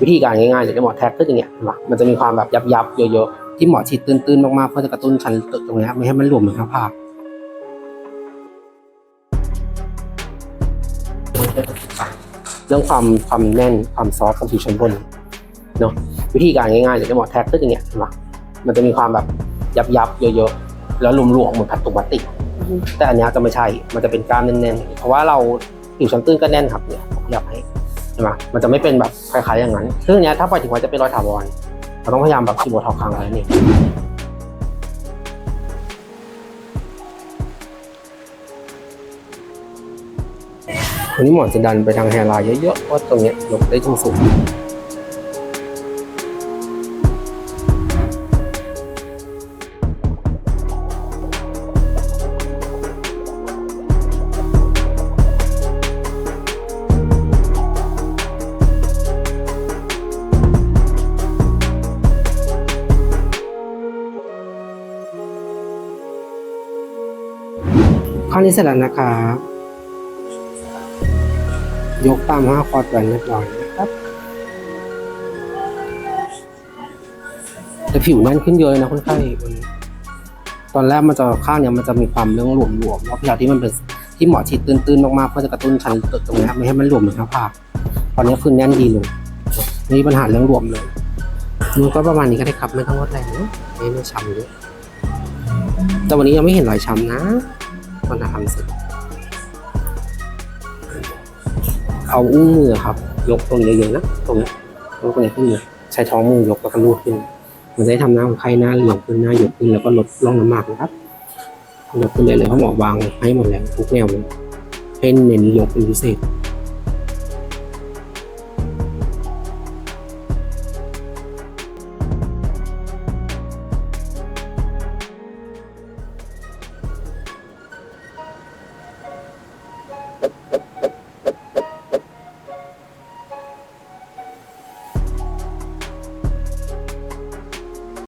วิธีการง่ายๆอย่างที่หมอแท็กก็อย่างเงี้ยเห็นปะมันจะมีความแบบยับๆเยอะๆที่หมอฉีดตื้นๆมากๆเพื่อจะกระตุ้นชั้นตรงเนี้ยไม่ให้มันหลวมเหมือนหน้าผากเรื่องความความแน่นความซอฟต์ของผิวชั้นบนเนาะวิธีการง่ายๆอย่างที่หมอแท็กก็อย่างเงี้ยเห็นปะมันจะมีความแบบยับๆเยอะๆแล้วหลวมๆเหมือนพลาสติกพลาสติกแต่อันเนี้ยจะไม่ใช่มันจะเป็นกล้ามแน่นๆเพราะว่าเราผิวชั้นตื้นก็แน่นครับเนี่ยผมอยากให้ ใช่ไหมมันจะไม่เป็นแบบคล้ายๆอย่างนั้น ซึ่งเนี้ยถ้าปล่อยทิ้งไว้จะเป็นรอยถาวร เราต้องพยายามแบบคีโบท็อกค้างไว้นี่วันนี้หมอนจะดันไปทางแฮร์ไลน์เยอะๆเพราะตรงเนี้ยยกได้สูงสูง ข้อนี้เสร็จแล้วนะครับยกตามห้าคอร์ดแหวนเรียบร้อยนะครับแต่ผิวแน่นขึ้นเยอะเลยนะคนไข้ตอนแรกมันจะข้างเนี่ยมันจะมีความเรื่องหลวมๆแล้วพยาที่มันเป็นที่หมอฉีดตื้นๆมากๆเพื่อจะกระตุ้นชั้นตรงนี้ไม่ให้มันหลวมเหมือนหน้าผากตอนนี้คือแน่นดีเลยไม่มีปัญหาเรื่องหลวมเลยมันก็ประมาณนี้ก็ได้ครับไม่ต้องวัดแรงนะไม่ไม่ช้ำเยอะแต่วันนี้ยังไม่เห็นรอยช้ำนะ ตอนทำเสร็จเอาอุ้งมือครับ ยกตรงนี้เยอะๆนะตรงนี้ยกตรงนี้ขึ้นเลยใช้ท้องมือยกแล้วก็ลูดขึ้น มันจะทำหน้าของไข้หน้าเหลืองขึ้นหน้าหยกขึ้นแล้วก็ลดร่องน้ำหมากนะครับยกขึ้นเลยเลยเขาบอกวางให้หมดแล้วทุกแนวเลยให้เน้นยกเป็นพิเศษ thank